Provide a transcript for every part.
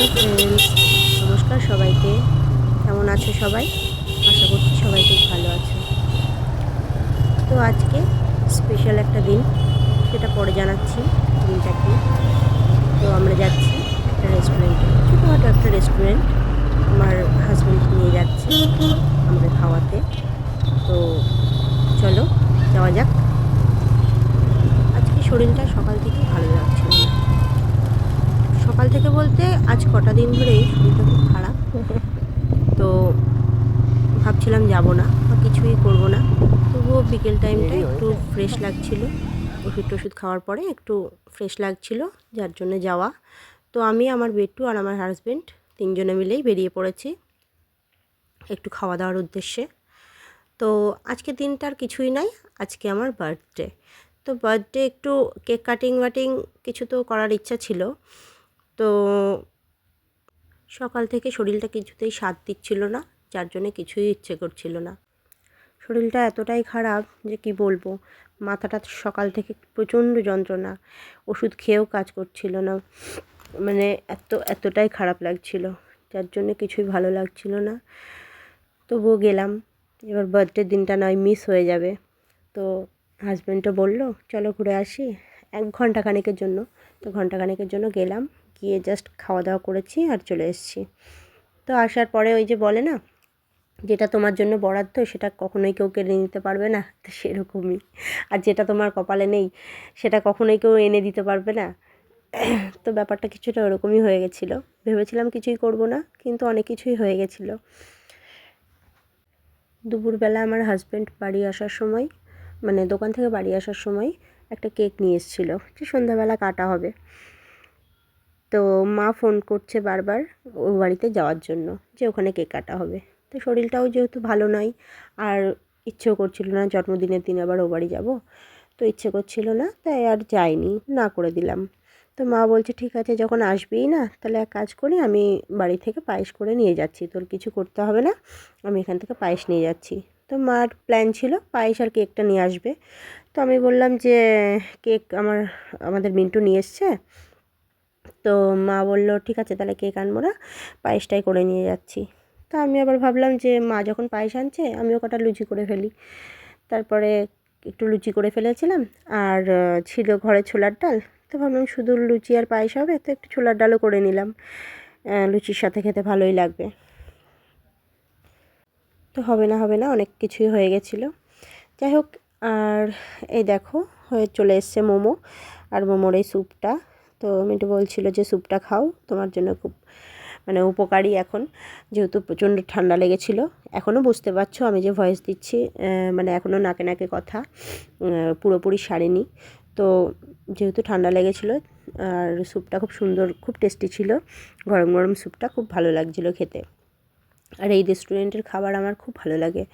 Hello friends নমস্কার সবাইকে। কেমন আছো সবাই? আশা করছি সবাই খুব ভালো আছে। তো আজকে স্পেশাল একটা দিন, সেটা পরে জানাচ্ছি দিনটা কি তো আমরা যাচ্ছি একটা রেস্টুরেন্টে ছোটোখাটো একটা রেস্টুরেন্ট আমার হাজব্যান্ড নিয়ে যাচ্ছে আমাদের খাওয়াতে। তো চলো, যাওয়া যাক। আজকে শরীরটা সকাল থেকে ভালো লাগছিল না সকাল থেকে বলতে আজ কটা দিন ধরেই শরীরটা খুব খারাপ। তো ভাবছিলাম যাব না বা কিছুই করব না। তবুও বিকেল টাইমটা একটু ফ্রেশ লাগছিল। ওষুধ টষুধ খাওয়ার পরে একটু ফ্রেশ লাগছিল যার জন্য যাওয়া। তো আমি আমার বেটু আর আমার হাজব্যান্ড তিনজনে মিলেই বেরিয়ে পড়েছি একটু খাওয়া দাওয়ার উদ্দেশ্যে। তো আজকে দিনটার কিছুই নাই আজকে আমার বার্থডে তো বার্থডে একটু কেক কাটিং ওয়াটিং কিছু তো করার ইচ্ছা ছিল। তো সকাল থেকে শরীরটা কিছুতেই স্বাদ দিচ্ছিল না, যার জন্য কিছুই ইচ্ছে করছিল না। শরীরটা এতটাই খারাপ যে কি বলব, মাথাটা সকাল থেকে প্রচণ্ড যন্ত্রণা, ওষুধ খেয়েও কাজ করছিল না মানে এত, এতটাই খারাপ লাগছিল, যার জন্য কিছুই ভালো লাগছিল না। তবুও গেলাম, এবার বার্থডে দিনটা নয় মিস হয়ে যাবে। তো হাজব্যান্ডও বলল, চলো ঘুরে আসি, এক ঘণ্টা খানেকের জন্য। তো ঘণ্টা খানেকের জন্য গেলাম, গিয়ে জাস্ট খাওয়া দাওয়া করেছি আর চলে এসেছি। তো আসার পরে ওই যে বলে না, যেটা তোমার জন্য বরাদ্দ সেটা কখনোই কেউ কেড়ে নিতে পারবে না, তো সেরকমই। আর যেটা তোমার কপালে নেই, সেটা কখনোই কেউ এনে দিতে পারবে না। তো ব্যাপারটা কিছুটা ওরকমই হয়ে গেছিল। ভেবেছিলাম কিছুই করব না, কিন্তু অনেক কিছুই হয়ে গেছিল। দুপুরবেলা আমার হাজব্যান্ড বাড়ি আসার সময় মানে দোকান থেকে বাড়ি আসার সময় একটা কেক নিয়ে এসেছিল, যে সন্ধ্যাবেলা কাটা হবে। তো মা ফোন করছে বারবার ও বাড়িতে যাওয়ার জন্য, যে ওখানে কেক কাটা হবে। তো শরীরটাও যেহেতু ভালো নয় আর ইচ্ছেও করছিল না জন্মদিনের দিন আবার ও বাড়ি যাব, তো ইচ্ছে করছিল না, তাই আর যাইনি, না করে দিলাম। তো মা বলছে, ঠিক আছে, যখন আসবেই না, তাহলে এক কাজ করি, আমি বাড়ি থেকে পায়েস করে নিয়ে যাচ্ছি, তোর কিছু করতে হবে না, আমি এখান থেকে পায়েস নিয়ে যাচ্ছি। তো মার প্ল্যান ছিল, পায়েস আর কেকটা নিয়ে আসবে। তো আমি বললাম যে, কেক আমার, আমাদের মিন্টু নিয়ে এসছে। তো মা বলল, ঠিক আছে, তাহলে কেক আনব না, পায়েসটাই করে নিয়ে যাচ্ছি। তো আমি আবার ভাবলাম যে, মা যখন পায়েস আনছে, আমিও কটা লুচি করে ফেলি। তারপরে একটু লুচি করে ফেলেছিলাম, আর ছিল ঘরে ছোলার ডাল। তো ভাবলাম শুধু লুচি আর পায়েস হবে, তো একটু ছোলার ডালও করে নিলাম। লুচির সাথে খেতে ভালোই লাগবে। তো হবে না হবে না, অনেক কিছুই হয়ে গেছিল। যাই হোক আর এই দেখো, হয়ে চলে এসছে মোমো আর মোমোর এই স্যুপটা। তো মিন্টু বলছিল যে, স্যুপটা খাও, তোমার জন্য খুব মানে উপকারী এখন। যেহেতু প্রচণ্ড ঠান্ডা লেগেছিলো এখনও বুঝতে পারছ আমি যে ভয়েস দিচ্ছি মানে এখনও নাকে নাকে কথা পুরোপুরি সারেনি। তো যেহেতু ঠান্ডা লেগেছিলো আর স্যুপটা খুব সুন্দর, খুব টেস্টি ছিল, গরম গরম স্যুপটা খুব ভালো লাগছিল খেতে। আর এই রেস্টুরেন্টের খাবার আমার খুব ভালো লাগে।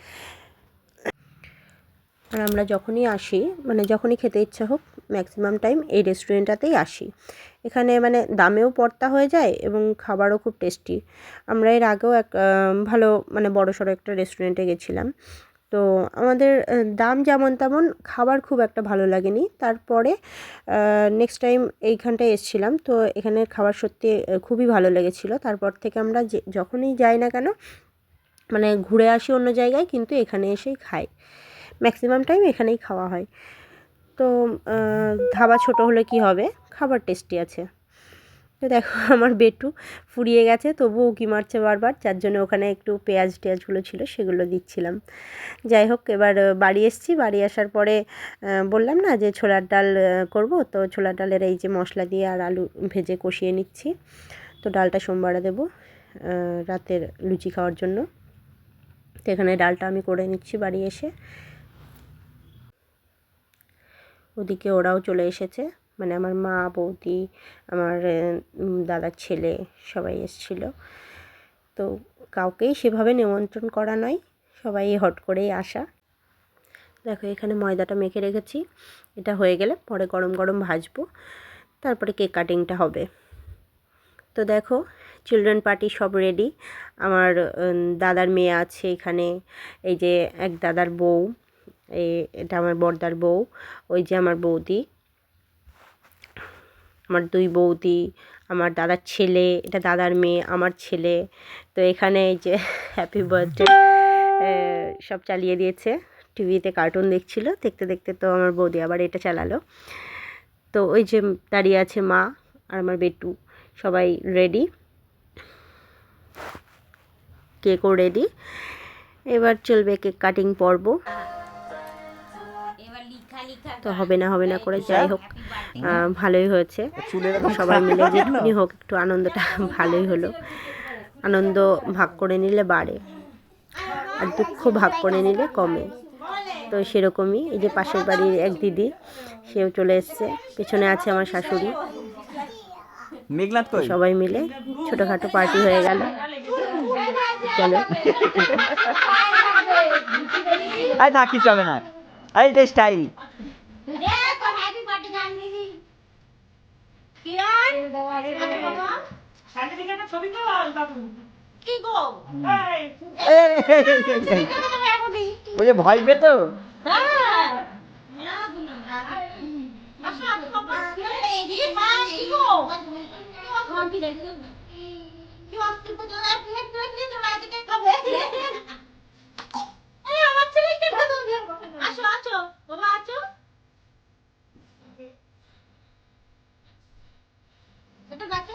আর আমরা যখনই আসি মানে যখনই খেতে ইচ্ছা হোক ম্যাক্সিমাম টাইম এই রেস্টুরেন্টটাতেই আসি। এখানে মানে দামেও পড়তা হয়ে যায় এবং খাবারও খুব টেস্টি আমরা এর আগেও এক ভালো মানে বড় সড়ো একটা রেস্টুরেন্টে গেছিলাম। তো আমাদের দাম যেমন তেমন, খাবার খুব একটা ভালো লাগেনি। তারপরে নেক্সট টাইম এইখানটায় এসছিলাম, তো এখানের খাবার সত্যি খুবই ভালো লেগেছিলো। তারপর থেকে আমরা যে, যখনই যাই না কেন মানে ঘুরে আসি অন্য জায়গায়, কিন্তু এখানে এসেই খাই। ম্যাক্সিমাম টাইম এখানেই খাওয়া হয়। তো ধাবা ছোট হলে কি হবে? খাবার টেস্টি আছে। তো দেখো, আমার বেটু ফুরিয়ে গেছে, তবুও উকি মারছে বারবার, যার জন্য ওখানে একটু পেঁয়াজ টেয়াজগুলো ছিল, সেগুলো দিচ্ছিলাম। যাই হোক, এবার বাড়ি এসছি। বাড়ি আসার পরে বললাম না যে ছোলার ডাল করব। তো ছোলার ডালের এই যে মশলা দিয়ে আর আলু ভেজে কষিয়ে নিচ্ছি। তো ডালটা সোমবারে দেবো রাতের লুচি খাওয়ার জন্য। তো এখানে ডালটা আমি করে নিচ্ছি বাড়ি এসে। ওদিকে ওরাও চলে এসেছে। মানে আমার মা, বৌদি, আমার দাদার ছেলে সবাই এসেছিল। তো কাউকেই সেভাবে নিমন্ত্রণ করা নয়, সবাই হট করেই আসা। দেখো, এখানে ময়দাটা মেখে রেখেছি। এটা হয়ে গেলে পরে গরম গরম ভাজবো। তারপরে কেক কাটিংটা হবে। তো দেখো, চিলড্রেন পার্টি সব রেডি। আমার দাদার মেয়ে আছে এখানে। এই যে এক দাদার বউ। এটা আমার বর্দার বউ, ওই যে আমার বৌদি। আমার দুই বৌদি, আমার দাদার ছেলে, এটা দাদার মেয়ে, আমার ছেলে। তো এখানে এই যে হ্যাপি বার্থডে সব চালিয়ে দিয়েছে। টিভিতে কার্টুন দেখছিল, দেখতে দেখতে তো আমার বৌদি আবার এটা চালালো। তো ওই যে দাঁড়িয়ে আছে মা আর আমার বেটু, সবাই রেডি কেকও রেডি এবার চলবে কেক কাটিং পর্ব। তো হবে না হবে না করে যাই হোক। ভালোই হয়েছে। সবাই মিলে যেটুকুনি হোক একটু আনন্দটা ভালোই হলো। আনন্দ ভাগ করে নিলে বাড়ে আর দুঃখ ভাগ করে নিলে কমে। তো সেরকমই এই যে পাশের বাড়ির এক দিদি সেও চলে এসছে। পেছনে আছে আমার শাশুড়ি। সবাই মিলে ছোটোখাটো পার্টি হয়ে গেল। চলো। আই না কিছু হবে না আই এটা স্টাইল দেখো হ্যাপি বার্থডে গান দিদি কি আর কি গো ওই যে ভয় পে তো হ্যাঁ আসো আসো এই যে মা কি গো কি দেখো কি আসছে তো তোরা এদিকে খাবে এই আমার ছেলে আসো আসো। বাবা আসো এটা নাচো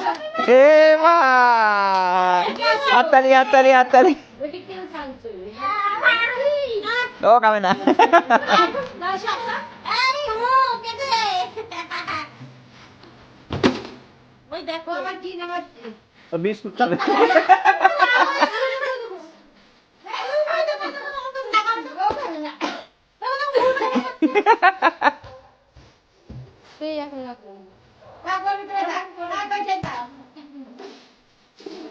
দাও সোনা পু দাও পু এটা কি প্রদীপ মোমবাতি দেখি তোমার যাবে থাকে happy birthday to you happy birthday to you কান্নাকাটি কে হ্যাপি বার্থডে হ্যাপি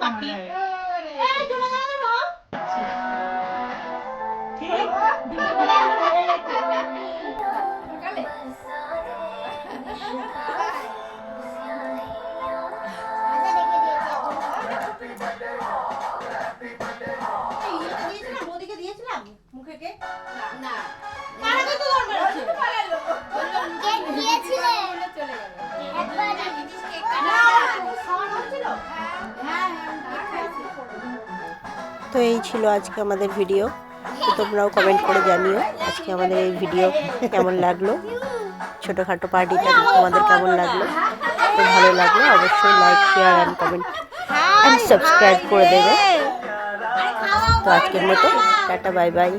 দাও। এ মা হাততালি হাততালি হাততালি ও না। তো এই ছিল আজকে আমাদের ভিডিও তো তোমরাও কমেন্ট করে জানিও আজকে আমাদের এই ভিডিও কেমন লাগল। ছোটোখাটো পার্টিটা তোমাদের কেমন লাগল? তো ভালো লাগল অবশ্যই like share and comment and subscribe করে দেবে। তো আজকের মতো, টাটা বাই বাই